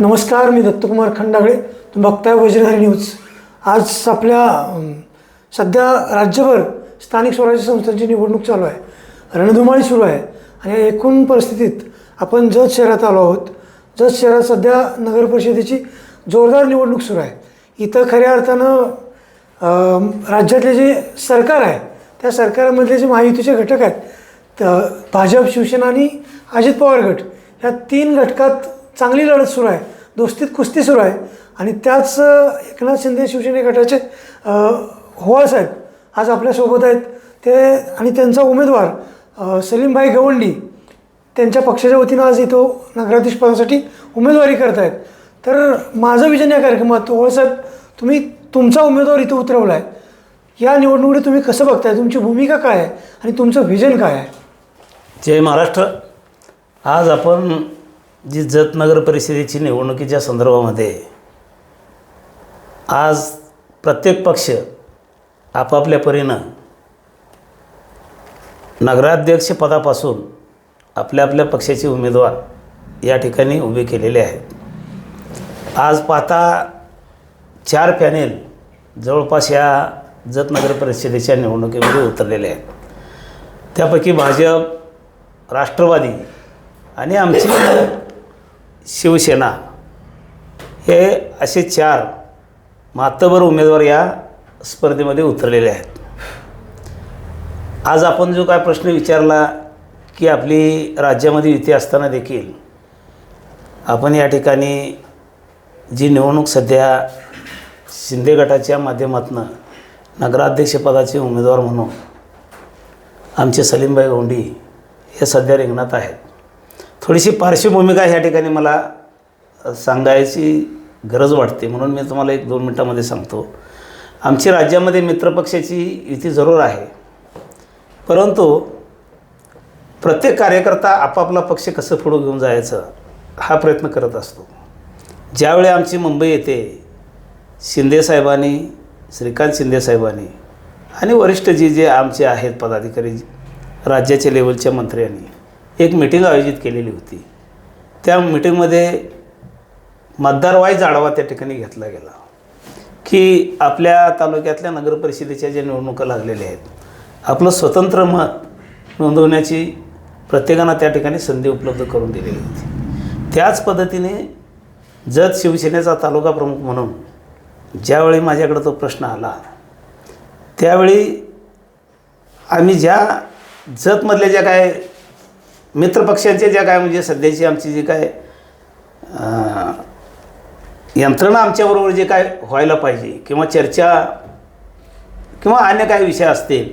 नमस्कार मी दत्तकुमार खंडागळे तुम्ही बघताय वज्रधारी न्यूज. आज आपल्या सध्या राज्यभर स्थानिक स्वराज्य संस्थांची निवडणूक चालू आहे. रणधुमाळी सुरू आहे. आणि एकूण परिस्थितीत आपण जत शहरात आलो आहोत. जत शहरात सध्या नगर परिषदेची जोरदार निवडणूक सुरू आहे. इथं खऱ्या अर्थानं राज्यातले जे सरकार आहे त्या सरकारमधले जे महायुतीचे घटक आहेत तर भाजप शिवसेना आणि अजित पवार गट ह्या तीन घटकात चांगली लढत सुरू आहे. दोस्तीत कुस्ती सुरू आहे. आणि त्याच एकनाथ शिंदे शिवसेने गटाचे होवाळ साहेब आज आपल्यासोबत आहेत. ते आणि त्यांचा उमेदवार सलीमभाई गवंडी त्यांच्या पक्षाच्या वतीनं आज इथं नगराधीश पदासाठी उमेदवारी करत आहेत तर माझं विजन या कार्यक्रमात होळसाहेब तुम्ही तुमचा उमेदवार इथं उतरवला आहे या निवडणुकीत तुम्ही कसं बघताय? तुमची भूमिका काय आहे? आणि तुमचं व्हिजन काय आहे? जय महाराष्ट्र. आज आपण जी जत नगर परिषदेची निवडणुकीच्या संदर्भामध्ये आज प्रत्येक पक्ष आपापल्या परीनं नगराध्यक्षपदापासून आपल्या आपल्या पक्षाचे उमेदवार या ठिकाणी उभे केलेले आहेत. आज पाहता चार पॅनेल जवळपास या जत नगर परिषदेच्या निवडणुकीमध्ये उतरलेले आहेत. त्यापैकी भाजप राष्ट्रवादी आणि आमची शिवसेना. हे असे चार मातबर उमेदवार या स्पर्धेमध्ये उतरलेले आहेत. आज आपण जो काय प्रश्न विचारला की आपली राज्यामध्ये युती असताना देखील आपण या ठिकाणी जी निवडणूक सध्या शिंदे गटाच्या माध्यमातून नगराध्यक्षपदाचे उमेदवार म्हणून आमचे सलीमबाई गोंडी हे सध्या रिंगणात आहेत. थोडीशी पार्श्वभूमिका ह्या ठिकाणी मला सांगायची गरज वाटते. म्हणून मी तुम्हाला एक दोन मिनटामध्ये सांगतो. आमची राज्यामध्ये मित्रपक्षाची युती जरूर आहे. परंतु प्रत्येक कार्यकर्ता आपापला पक्ष कसं पुढं घेऊन जायचं हा प्रयत्न करत असतो. ज्यावेळी आमची मुंबई येते शिंदेसाहेबांनी श्रीकांत शिंदेसाहेबांनी आणि वरिष्ठ जी जे आमचे आहेत पदाधिकारी राज्याच्या लेवलच्या मंत्र्यांनी एक मिटिंग आयोजित केलेली होती. त्या मिटिंगमध्ये मतदार वाईज आढावा त्या ठिकाणी घेतला गेला. की आपल्या तालुक्यातल्या नगरपरिषदेच्या ज्या निवडणुका लागलेल्या आहेत आपलं स्वतंत्र मत नोंदवण्याची प्रत्येकांना त्या ठिकाणी संधी उपलब्ध करून दिलेली होती. त्याच पद्धतीने जत शिवसेनेचा तालुका प्रमुख म्हणून ज्यावेळी माझ्याकडे तो प्रश्न आला त्यावेळी आम्ही ज्या जतमधल्या ज्या काय मित्रपक्षांच्या ज्या काय म्हणजे सध्याची आमची जी काय यंत्रणा आमच्याबरोबर जे काय व्हायला पाहिजे किंवा चर्चा किंवा अन्य काही विषय असतील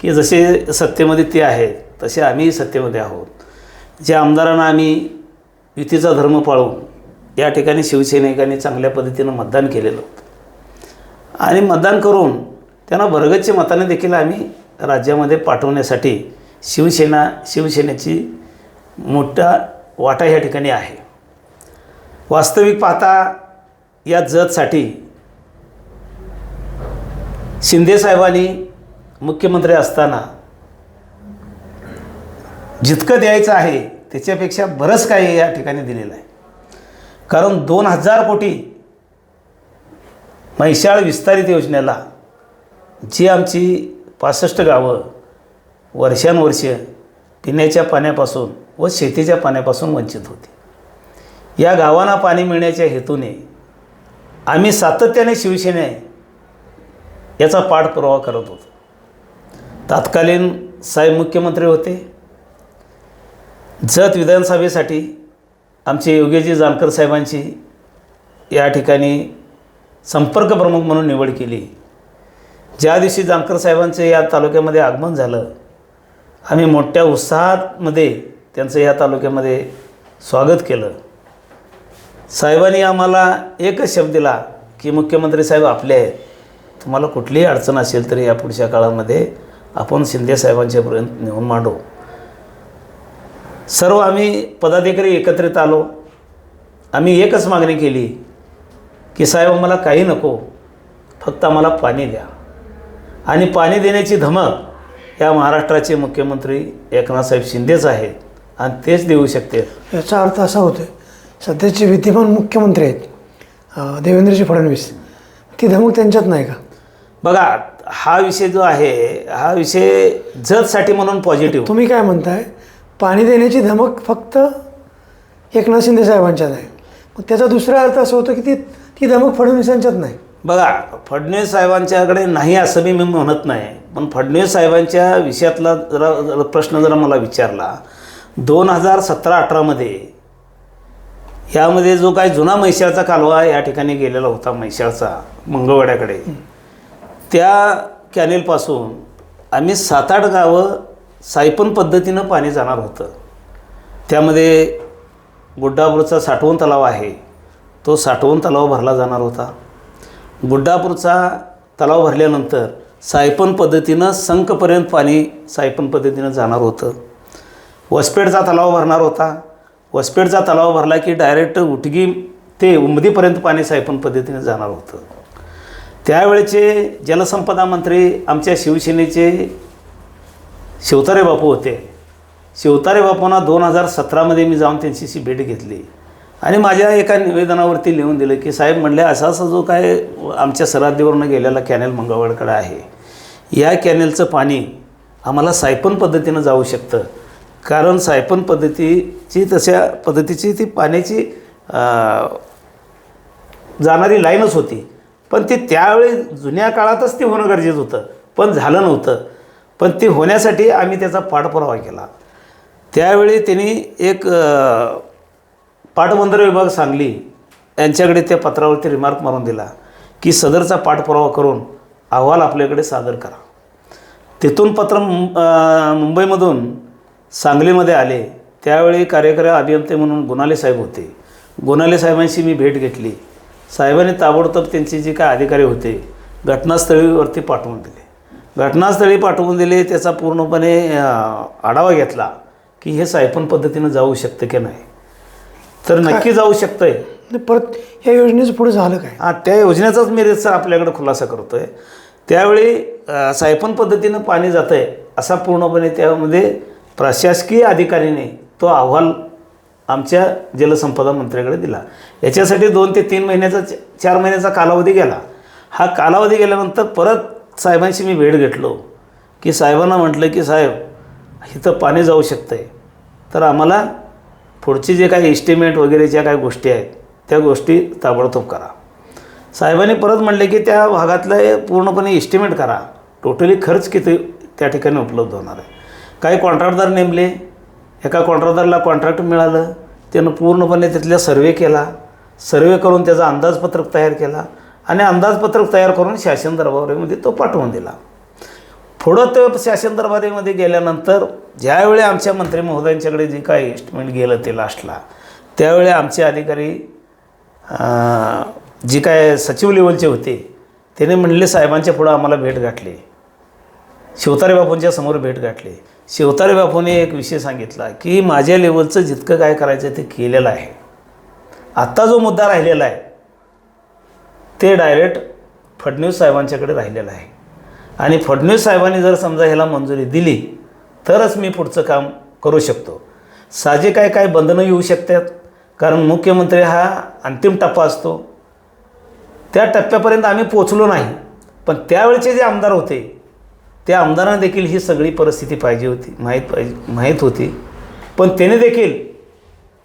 की जसे सत्तेमध्ये ते आहेत तसे आम्ही सत्तेमध्ये आहोत. ज्या आमदारांना आम्ही युतीचा धर्म पाळून या ठिकाणी शिवसैनिकांनी चांगल्या पद्धतीनं मतदान केलेलं होतं. आणि मतदान करून त्यांना भरगच्च मताने देखील आम्ही राज्यामध्ये पाठवण्यासाठी शिवसेना शिवसेनेची मोठा वाटा या ठिकाणी आहे. वास्तविक पाहता या जतसाठी शिंदेसाहेबांनी मुख्यमंत्री असताना जितकं द्यायचं आहे त्याच्यापेक्षा बरंच काही या ठिकाणी दिलेलं आहे. कारण दोन हजार कोटी महिषाळ विस्तारित योजनेला जी आमची पासष्ट गावं वर्षानुवर्ष पिण्याच्या पाण्यापासून व शेतीच्या पाण्यापासून वंचित होती. या गावांना पाणी मिळण्याच्या हेतूने आम्ही सातत्याने शिवसेने याचा पाठपुरावा करत होतो. तत्कालीन साहेब मुख्यमंत्री होते. जत विधानसभेसाठी आमचे योगेजी जानकर साहेबांची या ठिकाणी संपर्क प्रमुख म्हणून निवड केली. ज्या दिवशी जानकर साहेबांचं या तालुक्यामध्ये आगमन झालं आम्ही मोठ्या उत्साहामध्ये त्यांचं या तालुक्यामध्ये स्वागत केलं. साहेबांनी आम्हाला एकच शब्द दिला की मुख्यमंत्री साहेब आपले आहेत. तुम्हाला कुठलीही अडचण असेल तरी या पुढच्या काळामध्ये आपण शिंदे साहेबांच्यापर्यंत नेऊन मांडू. सर्व आम्ही पदाधिकारी एकत्रित आलो. आम्ही एकच मागणी केली की साहेब आम्हाला काही नको फक्त आम्हाला पाणी द्या. आणि पाणी देण्याची धमक या महाराष्ट्राचे मुख्यमंत्री एकनाथसाहेब शिंदेच आहेत आणि तेच देऊ शकते. याचा अर्थ असा होतोय सध्याचे विद्यमान मुख्यमंत्री आहेत. देवेंद्रजी फडणवीस ती धमक त्यांच्यात नाही का? बघा हा विषय जो आहे हा विषय जतसाठी म्हणून पॉझिटिव्ह तुम्ही काय म्हणताय? पाणी देण्याची धमक फक्त एकनाथ शिंदे साहेबांच्यात आहे. मग त्याचा दुसरा अर्थ असं होतो की ती ती धमक फडणवीसांच्यात नाही. बघा फडणवीस साहेबांच्याकडे नाही असं मी मी म्हणत नाही. पण फडणवीस साहेबांच्या विषयातला जरा प्रश्न जरा मला विचारला. दोन हजार सतरा अठरामध्ये यामध्ये जो काय जुना म्हैशाळचा कालवा या ठिकाणी गेलेला होता म्हैशाळचा मंगळवाड्याकडे त्या कॅनेलपासून आम्ही सात आठ गावं सायपन पद्धतीनं पाणी जाणार होतं. त्यामध्ये गुड्डापूरचा साठवण तलाव आहे. तो साठवण तलाव भरला जाणार होता. गुड्डापूरचा तलाव भरल्यानंतर सायपन पद्धतीनं संकपर्यंत पाणी सायपन पद्धतीनं जाणार होतं. वसपेठचा तलाव भरणार होता. वसपेठचा तलाव भरला की डायरेक्ट उटगी ते उमदीपर्यंत पाणी सायपन पद्धतीनं जाणार होतं. त्यावेळेचे जलसंपदा मंत्री आमच्या शिवसेनेचे शिवतारे बापू होते. शिवतारे बापूंना दोन हजार सतरामध्ये मी जाऊन त्यांच्याशी भेट घेतली. आणि माझ्या एका निवेदनावरती लिहून दिलं की साहेब म्हणले असा असा जो काय आमच्या सरहद्दीवरनं गेलेला कॅनेल मंगळवारकडे आहे या कॅनेलचं पाणी आम्हाला सायपन पद्धतीनं जाऊ शकतं. कारण सायपन पद्धतीची तशा पद्धतीची ती पाण्याची जाणारी लाईनच होती. पण ती त्यावेळी जुन्या काळातच ते होणं गरजेचं होतं. पण झालं नव्हतं. पण ते होण्यासाठी आम्ही त्याचा पाठपुरावा केला. त्यावेळी त्यांनी एक पाटबंधारे विभाग सांगली यांच्याकडे त्या पत्रावरती रिमार्क मारून दिला की सदरचा पाठपुरावा करून अहवाल आपल्याकडे सादर करा. तिथून पत्र मुं- मुंबईमधून सांगलीमध्ये आले. त्यावेळी कार्यकारी अभियंते म्हणून गुणाले साहेब होते. गुणाले साहेबांशी मी भेट घेतली. साहेबांनी ताबडतोब त्यांचे जे काय अधिकारी होते घटनास्थळीवरती पाठवून दिले. घटनास्थळी पाठवून दिले त्याचा पूर्णपणे आढावा घेतला की हे सायपन पद्धतीनं जाऊ शकतं की नाही. तर नक्की जाऊ शकतंय. परत या योजनेचं पुढे झालं काय? हा त्या योजनेचाच मी रेसर आपल्याकडे खुलासा करतो आहे त्यावेळी अ, सायपन पद्धतीनं पाणी जातं आहे असा पूर्णपणे त्यामध्ये प्रशासकीय अधिकारीने तो अहवाल आमच्या जलसंपदा मंत्र्याकडे दिला. याच्यासाठी दोन ते तीन महिन्याचा च- चार महिन्याचा कालावधी गेला. हा कालावधी गेल्यानंतर परत साहेबांशी मी भेट घेतलो. की साहेबांना म्हटलं की साहेब इथं पाणी जाऊ शकतं आहे तर आम्हाला पुढची जे काही इस्टिमेट वगैरे ज्या काही गोष्टी आहेत त्या गोष्टी ताबडतोब करा. साहेबांनी परत म्हणले की त्या भागातलं पूर्णपणे इस्टिमेट करा. टोटली खर्च किती त्या ठिकाणी उपलब्ध होणार आहे. काही कॉन्ट्रॅक्टदार नेमले. एका कॉन्ट्रॅक्टदारला कॉन्ट्रॅक्ट मिळालं. त्यानं पूर्णपणे तिथल्या सर्वे केला. सर्वे करून त्याचा अंदाजपत्रक तयार केला. आणि अंदाजपत्रक तयार करून शासन दरबारीमध्ये तो पाठवून दिला. पुढं ते शासन दरबारीमध्ये गेल्यानंतर ज्यावेळी आमच्या मंत्री महोदयांच्याकडे जे काय एस्टिमेट गेलं ते लास्टला त्यावेळी आमचे अधिकारी जे जी काय सचिव लेवलचे होते त्याने म्हणले साहेबांच्या पुढं आम्हाला भेट गाठली. शिवतारे बापूंच्या समोर भेट गाठली. शिवतारे बापूने एक विषय सांगितला की माझ्या लेवलचं जितकं काय करायचं ते केलेलं आहे. आत्ता जो मुद्दा राहिलेला आहे ते डायरेक्ट फडणवीस साहेबांच्याकडे राहिलेलं आहे. आणि फडणवीस साहेबांनी जर समजा ह्याला मंजुरी दिली तरच मी पुढचं काम करू शकतो. साजे काय काय बंधनं येऊ शकतात कारण मुख्यमंत्री हा अंतिम टप्पा असतो. त्या टप्प्यापर्यंत आम्ही पोचलो नाही पण त्यावेळचे जे आमदार होते त्या आमदारांना देखील ही सगळी परिस्थिती पाहिजे होती माहीत पाहिजे माहीत होती. पण त्याने देखील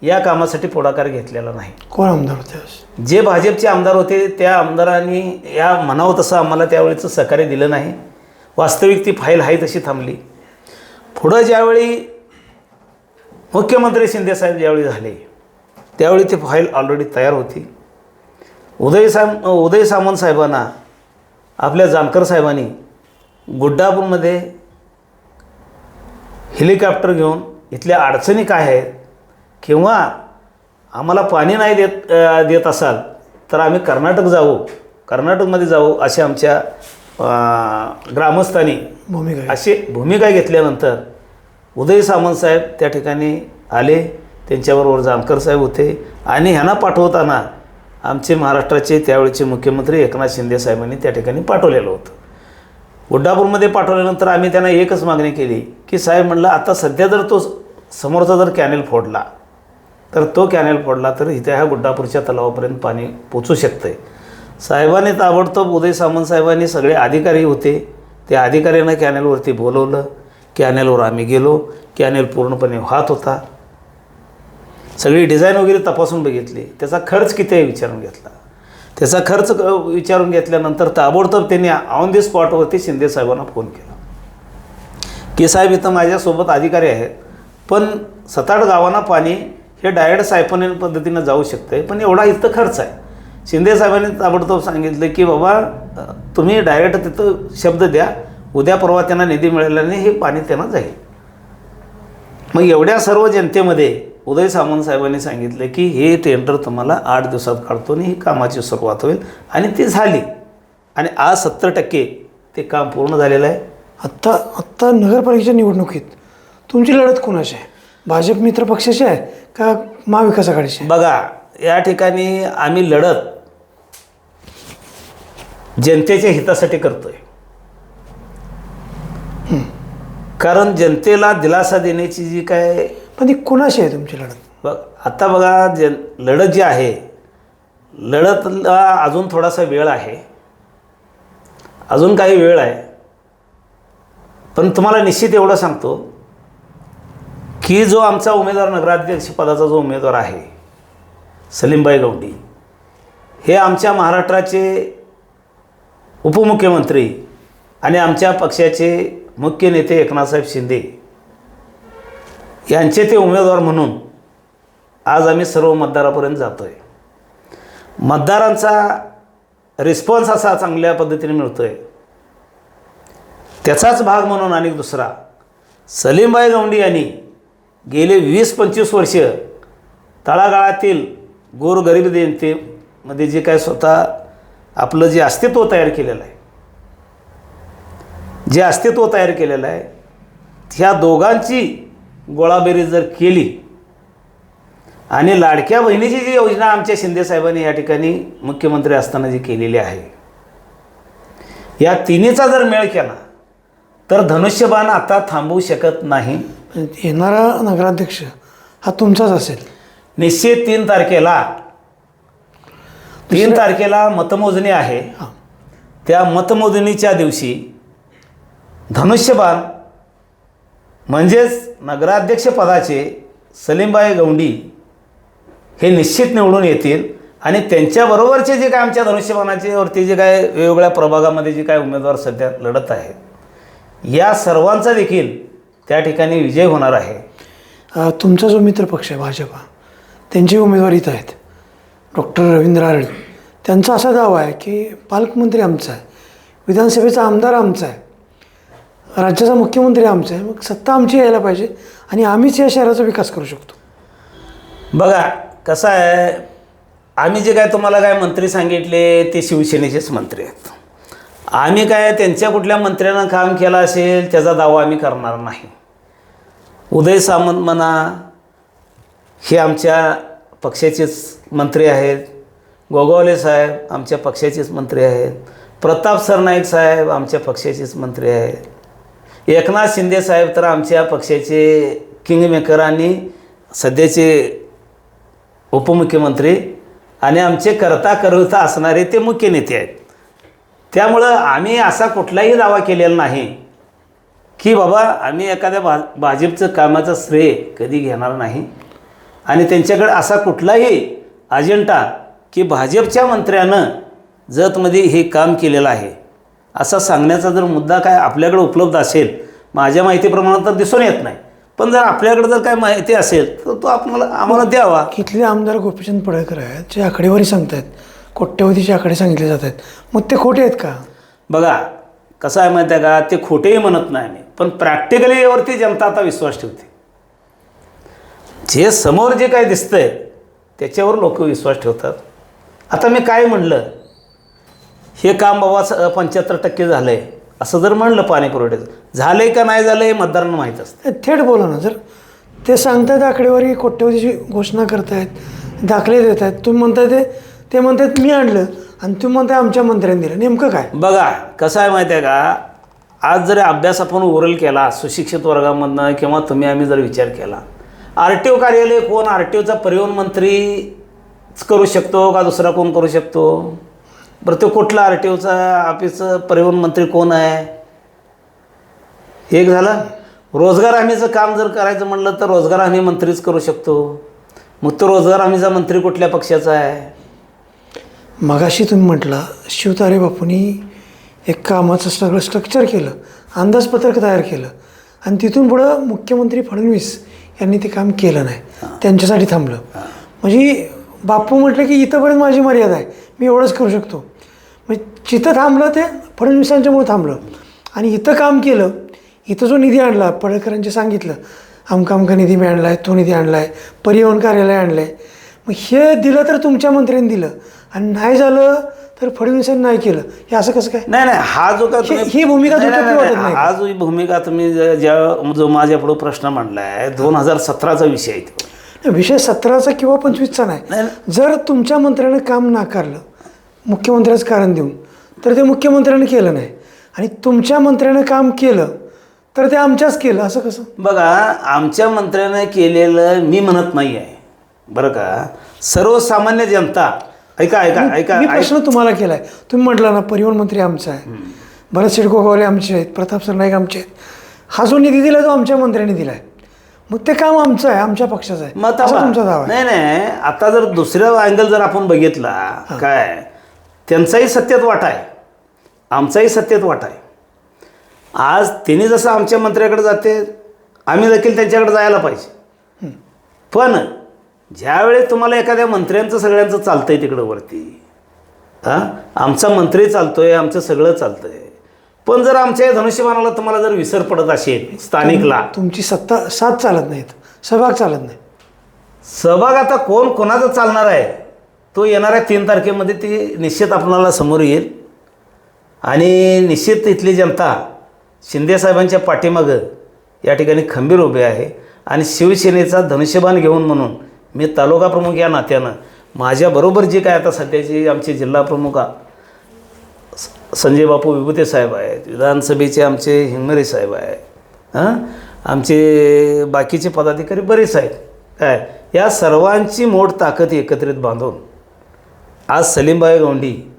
या कामासाठी पुढाकार घेतलेला नाही. कोण आमदार होते? जे भाजपचे आमदार होते त्या आमदारांनी या म्हणावं तसं आम्हाला त्यावेळेचं सहकार्य दिलं नाही. वास्तविक ती फाईल आहे तशी थांबली. पुढं ज्यावेळी मुख्यमंत्री शिंदेसाहेब ज्यावेळी झाले त्यावेळी ती फाईल ऑलरेडी तयार होती. उदय साम उदय सामंत साहेबांना आपल्या जानकर साहेबांनी गुड्डापूरमध्ये हेलिकॉप्टर घेऊन इथल्या अडचणी काय आहेत किंवा आम्हाला पाणी नाही देत देत असाल तर आम्ही कर्नाटक जाऊ कर्नाटकमध्ये जाऊ असे आमच्या ग्रामस्थांनी भूमिका. अशी भूमिका घेतल्यानंतर उदय सामंत साहेब त्या ठिकाणी आले त्यांच्याबरोबर जानकर साहेब होते आणि ह्यांना पाठवताना आमचे महाराष्ट्राचे त्यावेळेचे मुख्यमंत्री एकनाथ शिंदे साहेबांनी त्या ठिकाणी पाठवलेलं होतं गुड्डापूरमध्ये पाठवल्यानंतर आम्ही त्यांना एकच मागणी केली की साहेब म्हणलं आता सध्या जर तो समोरचा जर कॅनेल फोडला तर तो कॅनेल फोडला तर इथे ह्या गुड्डापूरच्या तलावापर्यंत पाणी पोचू शकतंय. साहेबांनी ताबडतोब उदय सामंत साहेबांनी सगळे अधिकारी होते. त्या अधिकाऱ्यांना कॅनेलवरती बोलवलं. कॅनेलवर आम्ही गेलो. कॅनेल पूर्णपणे वाहत होता. सगळी डिझाईन वगैरे तपासून बघितली. त्याचा खर्च किती आहे विचारून घेतला. त्याचा खर्च क- विचारून घेतल्यानंतर ताबडतोब त्यांनी ऑन दी स्पॉटवरती शिंदे साहेबांना फोन केला. की साहेब इथं माझ्यासोबत अधिकारी आहेत. पण सताड गावांना पाणी हे डायरेक्ट सायपन पद्धतीनं जाऊ शकते पण एवढा इथं खर्च आहे. शिंदे साहेबांनी ताबडतोब सांगितलं की बाबा तुम्ही डायरेक्ट तिथं शब्द द्या उद्या परवा त्यांना निधी मिळाल्याने हे पाणी त्यांना जाईल. मग एवढ्या सर्व जनतेमध्ये उदय सामंत साहेबांनी सांगितलं की हे टेंडर तुम्हाला आठ दिवसात काढतो आणि ही कामाची सुरुवात होईल. आणि ती झाली. आणि आज सत्तर टक्के ते काम पूर्ण झालेलं आहे. आत्ता आत्ता नगरपालिकेच्या निवडणुकीत तुमची लढत कोणाची आहे? भाजप मित्र पक्षाची आहे का महाविकास आघाडीची? बघा या ठिकाणी आम्ही लढत जनतेच्या हितासाठी करतोय. कारण जनतेला दिलासा देण्याची जी काय पण ती कोणाशी आहे तुमची लढत? बघ आता बघा जन लढत जी आहे लढतला अजून थोडासा वेळ आहे. अजून काही वेळ आहे. पण तुम्हाला निश्चित एवढं सांगतो की जो आमचा उमेदवार नगराध्यक्ष पदाचा जो उमेदवार आहे सलीमबाई गौंडी हे आमच्या महाराष्ट्राचे उपमुख्यमंत्री आणि आमच्या पक्षाचे मुख्य नेते एकनाथसाहेब शिंदे यांचे ते उमेदवार म्हणून आज आम्ही सर्व मतदारापर्यंत जातो आहे मतदारांचा रिस्पॉन्स असा चांगल्या पद्धतीने मिळतो आहे त्याचाच भाग म्हणून आणि दुसरा सलीमबाई गौंडी यांनी गेले वीस पंचवीस वर्ष तळागाळातील गोरगरीब जनतेमध्ये जे काय स्वतः आपलं जे अस्तित्व तयार केलेलं आहे जे अस्तित्व तयार केलेलं आहे ह्या दोघांची गोळाबेरी जर केली आणि लाडक्या बहिणीची जी योजना आमच्या शिंदेसाहेबांनी या ठिकाणी मुख्यमंत्री असताना जी केलेली आहे या तिन्हीचा जर मेळ केला तर धनुष्यबाण आता थांबवू शकत नाही. येणारा नगराध्यक्ष हा तुमचाच असेल. निश्चित तीन तारखेला तीन तारखेला मतमोजणी आहे. त्या मतमोजणीच्या दिवशी धनुष्यबाण म्हणजेच नगराध्यक्षपदाचे सलीमबाई गौंडी हे निश्चित निवडून येतील आणि त्यांच्याबरोबरचे जे काय आमच्या धनुष्यबाणाचे वरती जे काय वेगवेगळ्या प्रभागामध्ये जे काय उमेदवार सध्या लढत आहेत या सर्वांचा देखील त्या ठिकाणी विजय होणार आहे. तुमचा जो मित्र पक्ष आहे भाजपा त्यांचे उमेदवार इथं आहेत. डॉक्टर रवींद्र आरळे. त्यांचा असा दावा आहे की पालकमंत्री आमचा आहे विधानसभेचा आमदार आमचा आहे राज्याचा मुख्यमंत्री आमचा आहे मग सत्ता आमची यायला पाहिजे आणि आम्हीच या शहराचा विकास करू शकतो. बघा कसं आहे आम्ही जे काय तुम्हाला काय मंत्री सांगितले ते शिवसेनेचेच मंत्री आहेत. आम्ही काय त्यांच्या कुठल्या मंत्र्यानं काम केलं असेल त्याचा दावा आम्ही करणार नाही. उदय सामंत म्हणा हे आमच्या पक्षाचेच मंत्री आहेत. गोगावले साहेब आमच्या पक्षाचेच मंत्री आहेत. प्रताप सरनाईक साहेब आमच्या पक्षाचेच मंत्री आहेत. एकनाथ शिंदे साहेब तर आमच्या पक्षाचे किंगमेकर आणि सध्याचे उपमुख्यमंत्री आणि आमचे करता करता असणारे ते मुख्य नेते आहेत. त्यामुळं आम्ही असा कुठलाही दावा केलेला नाही. की बाबा आम्ही एखाद्या भा भाजपचं कामाचं श्रेय कधी घेणार नाही. आणि त्यांच्याकडे असा कुठलाही अजेंडा की भाजपच्या मंत्र्यानं जतमध्ये हे काम केलेलं आहे. असा सांगण्याचा जर मुद्दा काय आपल्याकडे उपलब्ध असेल माझ्या माहितीप्रमाणे तर दिसून येत नाही. पण जर आपल्याकडे जर काय माहिती असेल तर तो आपल्याला आम्हाला द्यावा. इथले आमदार गोपीचंद पडळकर आहेत जे आकडेवारी सांगतायत कोट्यवधीचे आकडे सांगितले जात आहेत मग ते खोटे आहेत का? बघा कसं आहे माहिती आहे का? ते खोटेही म्हणत नाही मी. पण प्रॅक्टिकली यावरती जनता आता विश्वास ठेवते. जे समोर जे काय दिसतंय त्याच्यावर लोक विश्वास ठेवतात. आता मी काय म्हणलं? हे काम बाबा पंच्याहत्तर टक्के झालं आहे असं जर म्हणलं पाणी पुरवठ्याचं झालं आहे का नाही झालं हे मतदारांना माहीत असतं. थेट बोला ना जर ते सांगतायत आकडेवारी कोट्यवधीची घोषणा करतायत दाखले देत आहेत तुम्ही म्हणताय ते ते म्हणतायत मी आणलं आणि तुम्ही म्हणताय आमच्या मंत्र्यांनी दिलं. नेमकं काय? बघा कसं आहे माहिती आहे का? आज जरी अभ्यास आपण ओरल केला सुशिक्षित वर्गामधनं किंवा तुम्ही आम्ही जर विचार केला आर टी ओ कार्यालय कोण आर टी ओचा परिवहन मंत्रीच करू शकतो का दुसरा कोण करू शकतो? बरं तो कुठला आर टी ओचा ऑफिस परिवहन मंत्री कोण आहे? एक झालं? रोजगार हमीचं काम जर करायचं म्हणलं तर रोजगार हमी मंत्रीच करू शकतो. मग तो रोजगार हमीचा मंत्री कुठल्या पक्षाचा आहे? मगाशी तुम्ही म्हटला शिवतारे बापूंनी एक कामाचं सगळं स्ट्रक्चर केलं अंदाजपत्रक तयार केलं. आणि तिथून पुढं मुख्यमंत्री फडणवीस यांनी ते काम केलं नाही. त्यांच्यासाठी थांबलं. म्हणजे बापू म्हटलं की इथंपर्यंत माझी मर्यादा आहे. मी एवढंच करू शकतो. म्हणजे जिथं थांबलं ते फडणवीसांच्यामुळे थांबलं. आणि इथं काम केलं इथं जो निधी आणला पडळकरांचे सांगितलं अमका अमका निधी मी आणला आहे तो निधी आणला आहे परिवहन कार्यालय आणलं आहे मग हे दिलं तर तुमच्या मंत्र्यांनी दिलं. आणि नाही झालं तर फडणवीसांनी नाही केलं. हे असं कसं काय? नाही नाही हा जो काय ही- ही भूमिका नाही, नाही, दुटप्पी नाही, वाटत नाही. हा जो ही भूमिका तुम्ही ज्या ज्या- जो माझ्या पुढे प्रश्न मांडला आहे दोन हजार सतराचा विषय आहे तो. विषय सतराचा किंवा पंचवीसचा नाही, नाही जर तुमच्या मंत्र्यानं काम नाकारलं मुख्यमंत्र्याचं कारण देऊन तर ते मुख्यमंत्र्यानं केलं नाही. आणि तुमच्या मंत्र्यानं काम केलं तर ते आमच्याच केलं असं कसं? बघा आमच्या मंत्र्याने केलेलं मी म्हणत नाही आहे बरं का? सर्वसामान्य जनता ऐका ऐका ऐका मी प्रश्न तुम्हाला केलाय. तुम्ही म्हटला ना परिवहन मंत्री आमचा आहे. भरत सिडकोगावले आमचे आहेत प्रताप सरनाईक आमचे आहेत. हा जो निधी दिला तो आमच्या मंत्र्यांनी दिलाय. मग ते काम आमचं आहे आमच्या पक्षाचं आहे. मग असा. तुमचा दावा आहे. नाही नाही आता जर दुसऱ्या अँगल जर आपण बघितला काय? त्यांचाही सत्यात वाटा आहे. आमचाही सत्यात वाटा आहे. आज तिने जसं आमच्या मंत्र्याकडे जाते आम्ही देखील त्यांच्याकडे जायला पाहिजे. पण ज्यावेळेस तुम्हाला एखाद्या मंत्र्यांचं सगळ्यांचं चालतंय तिकडं वरती हां? आमचा मंत्री चालतोय आमचं सगळं चालतंय. पण जर आमच्या या धनुष्यबाणाला तुम्हाला जर विसर पडत असेल स्थानिकला तुमची सत्ता साथ चालत नाहीत सहभाग चालत नाही. सहभाग आता कोण कोणाचा चालणार आहे? तो येणाऱ्या तीन तारखेमध्ये ती निश्चित आपणाला समोर येईल. आणि निश्चित इथली जनता शिंदेसाहेबांच्या पाठीमागं या ठिकाणी खंबीर उभे आहे. आणि शिवसेनेचा धनुष्यबाण घेऊन म्हणून मी तालुका प्रमुख या नात्यानं. माझ्याबरोबर जे काय आता सध्याचे आमचे जिल्हा प्रमुख आ- स- संजय बापू विभूते साहेब आहेत विधानसभेचे आमचे हिंगमरे साहेब आहेत हां? आमचे बाकीचे पदाधिकारी बरेच आहेत. काय? या सर्वांची मोठ ताकद एकत्रित बांधून आज सलीमबाई गोंडी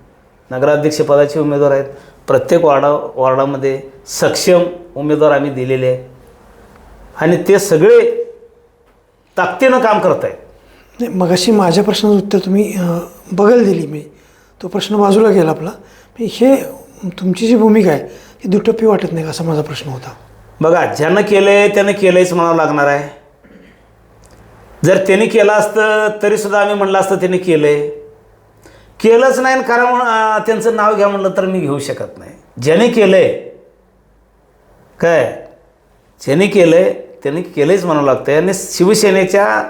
नगराध्यक्षपदाचे उमेदवार आहेत. प्रत्येक वार्डा वार्डामध्ये सक्षम उमेदवार आम्ही दिलेले आहेत आणि ते सगळे ताकदीनं काम करत आहेत नाही मगाशी माझ्या प्रश्नाचं उत्तर तुम्ही बगल दिली मी. तो प्रश्न बाजूला गेला आपला. हे तुमची जी भूमिका आहे ती दुटप्पी वाटत नाही का असा माझा प्रश्न होता? बघा ज्यानं केलं आहे त्यानं केलंयच म्हणावं लागणार आहे. जर त्याने केलं असतं तरीसुद्धा आम्ही म्हणलं असतं त्याने केलं आहे केलंच नाही कारण त्यांचं नाव घ्या म्हणलं तर मी घेऊ शकत नाही. ज्याने केलं आहे काय? ज्याने केलं आहे त्याने केलंच म्हणावं लागतं आणि शिवसेनेच्या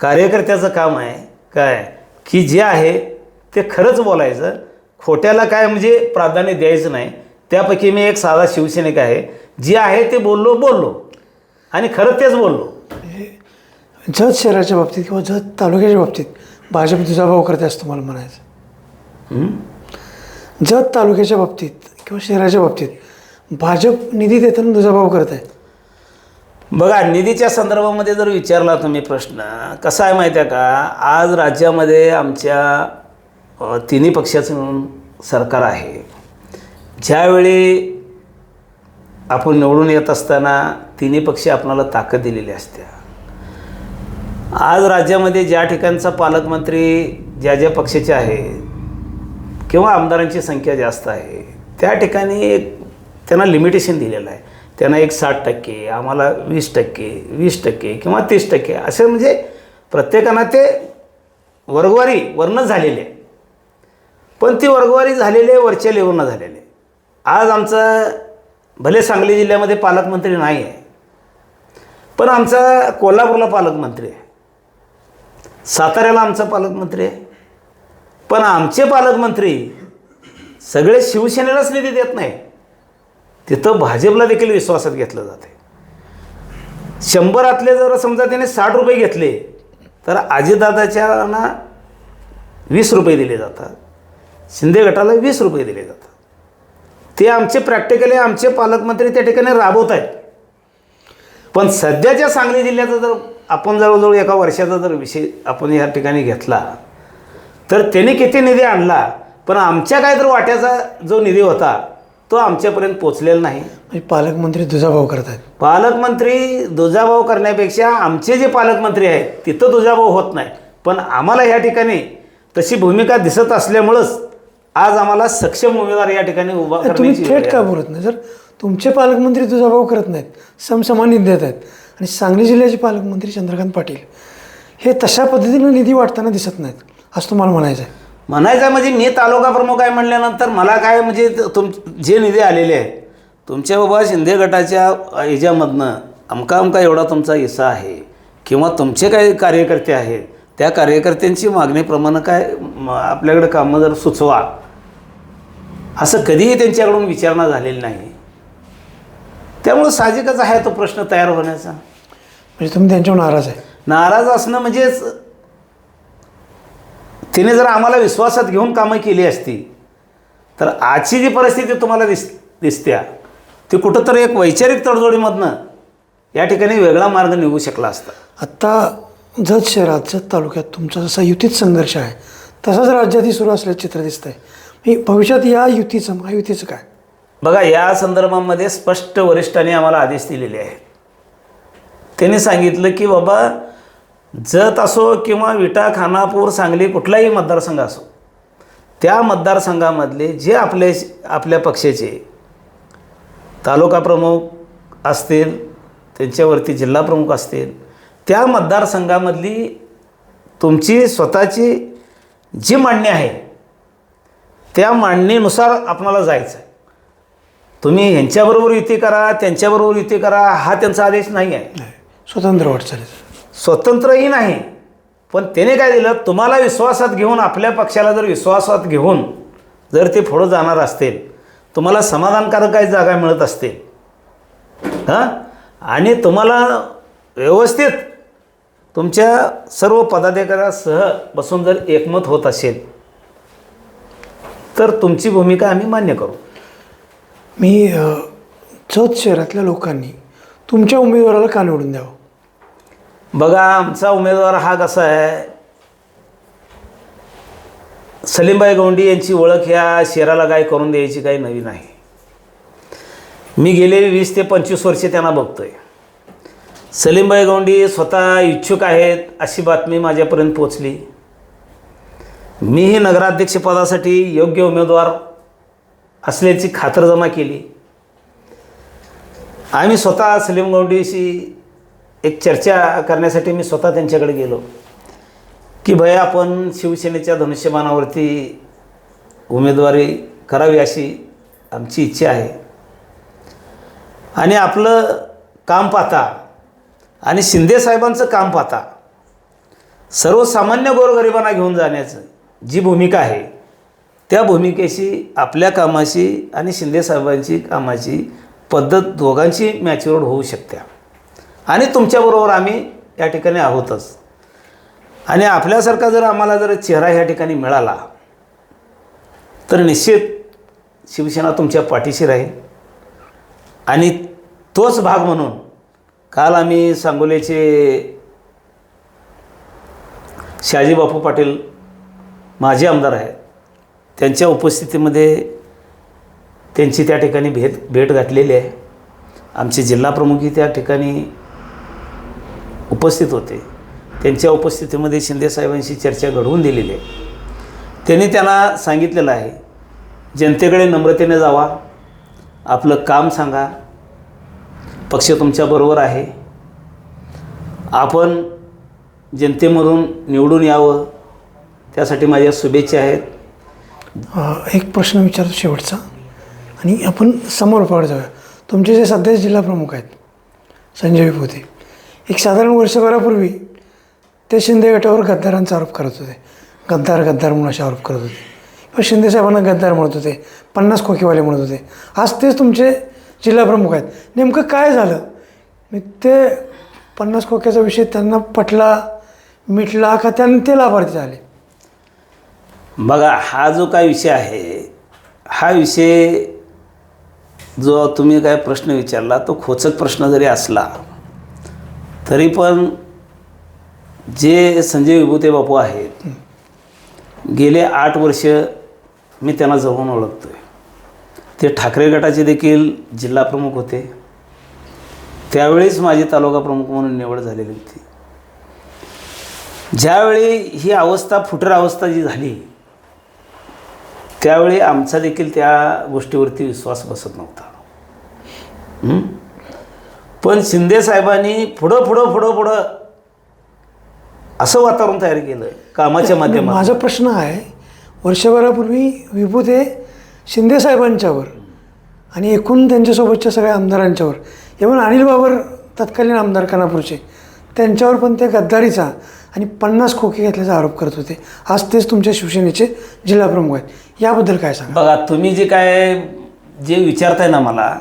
कार्यकर्त्याचं काम आहे. काय? की जे आहे ते खरंच बोलायचं. खोट्याला काय म्हणजे प्राधान्य द्यायचं नाही. त्यापैकी मी एक साधा शिवसैनिक आहे. जे आहे ते बोललो बोललो. आणि खरं तेच बोललो. जत शहराच्या बाबतीत किंवा जत तालुक्याच्या बाबतीत भाजप दुजाभाव करते असं तुम्हाला म्हणायचं? जत तालुक्याच्या बाबतीत किंवा शहराच्या बाबतीत भाजप निधी देताना दुजाभाव करत आहे. बघा निधीच्या संदर्भामध्ये जर विचारला तुम्ही प्रश्न कसा आहे माहिती आहे का? आज राज्यामध्ये आमच्या तिन्ही पक्षाचं मिळून सरकार आहे. ज्यावेळी आपण निवडून येत असताना तिन्ही पक्ष आपणाला ताकद दिलेली असत्या आज राज्यामध्ये ज्या ठिकाणचा पालकमंत्री ज्या ज्या पक्षाचे आहे किंवा आमदारांची संख्या जास्त आहे त्या ठिकाणी एक त्यांना लिमिटेशन दिलेलं आहे. त्यांना एक साठ टक्के आम्हाला वीस टक्के वीस टक्के किंवा तीस टक्के असे म्हणजे प्रत्येकांना ते वर्गवारी वर्ण झालेले. आहे पण ती वर्गवारी झालेले आहे वरच्या लेवलनं झालेली. आहे आज आमचं भले सांगली जिल्ह्यामध्ये पालकमंत्री नाही आहे पण आमचा कोल्हापूरला पालकमंत्री आहे. साताऱ्याला आमचा पालकमंत्री आहे. पण आमचे पालकमंत्री सगळे शिवसेनेलाच निधी देत नाही तिथं भाजपला देखील विश्वासात घेतलं जाते. शंभरातले जर समजा त्याने साठ रुपये घेतले तर आजीदादाच्याना वीस रुपये दिले जातात. शिंदे गटाला वीस रुपये दिले जातात. ते आमचे प्रॅक्टिकली आमचे पालकमंत्री त्या ठिकाणी राबवत आहेत. पण सध्याच्या सांगली जिल्ह्याचं जर आपण जवळजवळ एका वर्षाचा जर विषय आपण या ठिकाणी घेतला तर त्याने किती निधी आणला? पण आमच्या काय तर वाट्याचा जो निधी होता तो आमच्यापर्यंत पोचलेला नाही. म्हणजे पालकमंत्री दुजाभाव करत आहेत पालकमंत्री दुजाभाव करण्यापेक्षा आमचे जे पालकमंत्री आहेत तिथं दुजाभाव होत नाही. पण आम्हाला या ठिकाणी तशी भूमिका दिसत असल्यामुळंच आज आम्हाला सक्षम उमेदवार या ठिकाणी उभा करण्याची तुम्ही वेळ थेट आहे. का बोलत नाही? जर तुमचे पालकमंत्री दुजाभाव करत नाहीत समसमान निधी देत आहेत आणि सांगली जिल्ह्याचे पालकमंत्री चंद्रकांत पाटील हे तशा पद्धतीनं निधी वाटताना दिसत नाहीत असं तुम्हाला म्हणायचं आहे म्हणायचं आहे म्हणजे मी तालुका प्रमुख आहे म्हणल्यानंतर मला काय म्हणजे तुम जे निधी आलेले आहेत तुमच्या बाबा शिंदे गटाच्या ह्याच्यामधनं अमका अमका एवढा तुमचा हिस्सा आहे किंवा तुमचे काही कार्यकर्ते आहेत त्या कार्यकर्त्यांची मागणीप्रमाणे काय आपल्याकडे कामं जर सुचवा असं कधीही त्यांच्याकडून विचारणा झालेली नाही. त्यामुळं साहजिकच आहे तो प्रश्न तयार होण्याचा. म्हणजे तुम्ही त्यांच्यावर नाराज आहे. नाराज असणं म्हणजेच तिने जर आम्हाला विश्वासात घेऊन कामं केली असती तर आजची जी परिस्थिती तुम्हाला दिस दिसत्या ती कुठंतरी एक वैचारिक तडजोडीमधनं या ठिकाणी वेगळा मार्ग निघू शकला असता. आत्ता जत शहरात जत तालुक्यात तुमचा जसा युतीत संघर्ष आहे तसाच राज्यातही सुरू असल्याचं चित्र दिसतंय. म्हणजे भविष्यात या युतीचं महायुतीचं काय? बघा या संदर्भामध्ये स्पष्ट वरिष्ठांनी आम्हाला आदेश दिलेले आहेत. त्यांनी सांगितलं की बाबा जत असो किंवा विटा खानापूर सांगली कुठलाही मतदारसंघ असो त्या मतदारसंघामधले जे आपले आपल्या पक्षाचे तालुका प्रमुख असतील त्यांच्यावरती जिल्हा प्रमुख असतील त्या मतदारसंघामधली तुमची स्वतःची जी मांडणी आहे त्या मांडणीनुसार आपणाला जायचं आहे तुम्ही ह्यांच्याबरोबर युती करा त्यांच्याबरोबर युती करा हा त्यांचा आदेश नाही आहे स्वतंत्र वाटचाल स्वतंत्रही नाही. पण त्याने काय दिलं? तुम्हाला विश्वासात घेऊन आपल्या पक्षाला जर विश्वासात घेऊन जर ते पुढं जाणार असतील तुम्हाला समाधानकारक काही जागा मिळत असतील. हां? आणि तुम्हाला व्यवस्थित तुमच्या सर्व पदाधिकाऱ्यासह बसून जर एकमत होत असेल तर तुमची भूमिका आम्ही मान्य करू. मी अ, जत शहरातल्या लोकांनी तुमच्या उमेदवाराला का निवडून द्यावं. बघा आमचा उमेदवार हा कसा आहे? सलीमबाई गौंडी यांची ओळख ह्या शेराला काय करून द्यायची काही नवीन नाही. मी गेले वीस ते पंचवीस वर्षे त्यांना बघतो आहे सलीमबाई गोंडी स्वतः इच्छुक आहेत अशी बातमी माझ्यापर्यंत पोचली मीही नगराध्यक्षपदासाठी योग्य उमेदवार असल्याची खातरजमा केली. आम्ही स्वतः सलीम गोंडीशी एक चर्चा करण्यासाठी मी स्वतः त्यांच्याकडे गेलो की भया आपण शिवसेनेच्या धनुष्यबाणावरती उमेदवारी करावी अशी आमची इच्छा आहे. आणि आपलं काम पाहता आणि शिंदेसाहेबांचं काम पाहता सर्वसामान्य गोरगरिबांना घेऊन जाण्याचं जी भूमिका आहे त्या भूमिकेशी आपल्या कामाशी आणि शिंदेसाहेबांची कामाची पद्धत दोघांची मॅच्युअर्ड होऊ शकते आणि तुमच्याबरोबर आम्ही या ठिकाणी आहोतच. आणि आपल्यासारखा जर आम्हाला जर चेहरा ह्या ठिकाणी मिळाला तर निश्चित शिवसेना तुमच्या पाठीशी राहील. आणि तोच भाग म्हणून काल आम्ही सांगोल्याचे शहाजीबापू पाटील माझे आमदार आहेत त्यांच्या उपस्थितीमध्ये त्यांची त्या ठिकाणी भेट भेट घातलेली आहे. आमचे जिल्हाप्रमुखी त्या ठिकाणी उपस्थित होते. त्यांच्या उपस्थितीमध्ये शिंदेसाहेबांशी चर्चा घडवून दिलेली आहे. त्यांनी त्यांना सांगितलेलं आहे जनतेकडे नम्रतेने जावा आपलं काम सांगा पक्ष तुमच्याबरोबर आहे. आपण जनतेमधून निवडून यावं त्यासाठी माझ्या शुभेच्छा आहेत. एक प्रश्न विचारतो शेवटचा. आणि आपण समोर पाहत जाऊया. तुमचे जे सध्याचे जिल्हाप्रमुख आहेत संजय विभूते. एक साधारण वर्षभरापूर्वी ते शिंदे गटावर गद्दारांचा आरोप करत होते. गद्दार गद्दार म्हणून असे आरोप करत होते. किंवा शिंदे साहेबांना गद्दार म्हणत होते. पन्नास खोकेवाले म्हणत होते. आज तेच तुमचे जिल्हाप्रमुख आहेत. नेमकं काय झालं? मी ते पन्नास खोक्याचा विषय त्यांना पटला मिटला का त्यांनी ते लाभार्थी झाले? बघा हा जो काय विषय आहे हा विषय जो तुम्ही काय प्रश्न विचारला तो खोचक प्रश्न जरी असला तरी पण जे संजय विभूते बापू आहेत गेले आठ वर्ष मी त्यांना जवळून ओळखतोय. ते ठाकरे गटाचे देखील जिल्हा प्रमुख होते. त्यावेळीच माझी तालुका प्रमुख म्हणून निवड झालेली होती. ज्यावेळी ही अवस्था फुटर अवस्था जी झाली त्यावेळी आमचा देखील त्या गोष्टीवरती विश्वास बसत नव्हता? पण शिंदे साहेबांनी पुढं पुढं पुढं पुढं असं वातावरण तयार केलं कामाच्या माध्यमातून. माझा प्रश्न आहे वर्षभरापूर्वी विभूते शिंदे साहेबांच्यावर आणि एकूण त्यांच्यासोबतच्या सगळ्या आमदारांच्यावर. इव्हन अनिल बाबर तत्कालीन आमदार खानापूरचे त्यांच्यावर पण ते गद्दारीचा आणि पन्नास खोके घेतल्याचा आरोप करत होते. आज तेच तुमच्या शिवसेनेचे जिल्हाप्रमुख आहेत. याबद्दल काय सांगा? बघा तुम्ही जे काय जे विचारताय ना मला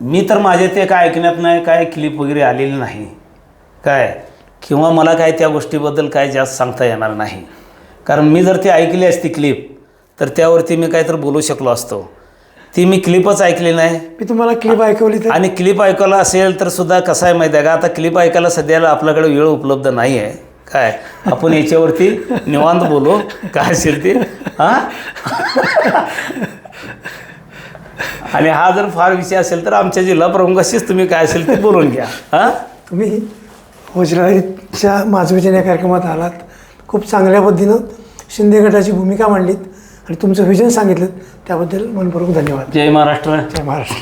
मी तर माझे ते काय ऐकण्यात नाही काय क्लिप वगैरे आलेली नाही. काय? किंवा मला काय त्या गोष्टीबद्दल काय जास्त सांगता येणार नाही. कारण मी जर ती ऐकली असती क्लिप तर त्यावरती मी काय तर बोलू शकलो असतो. ती मी क्लिपच ऐकली नाही. मी तुम्हाला क्लिप ऐकवली आणि क्लिप ऐकायला असेल तर सुद्धा कसं आहे माहिती आहे का? आता क्लिप ऐकायला सध्याला आपल्याकडे वेळ उपलब्ध नाही आहे काय? आपण याच्यावरती निवांत बोलू. काय असेल ते? हां? आणि हा जर फार विषय असेल तर आमच्या जिल्हा प्रमुखाशीच तुम्ही काय असेल ते बोलून घ्या. हां? तुम्ही वज्राईच्या माजवीच्या या कार्यक्रमात आलात. खूप चांगल्या पद्धतीनं शिंदे गटाची भूमिका मांडलीत आणि तुमचं व्हिजन सांगितलं. त्याबद्दल मनपूर्वक धन्यवाद. जय महाराष्ट्र. जय महाराष्ट्र.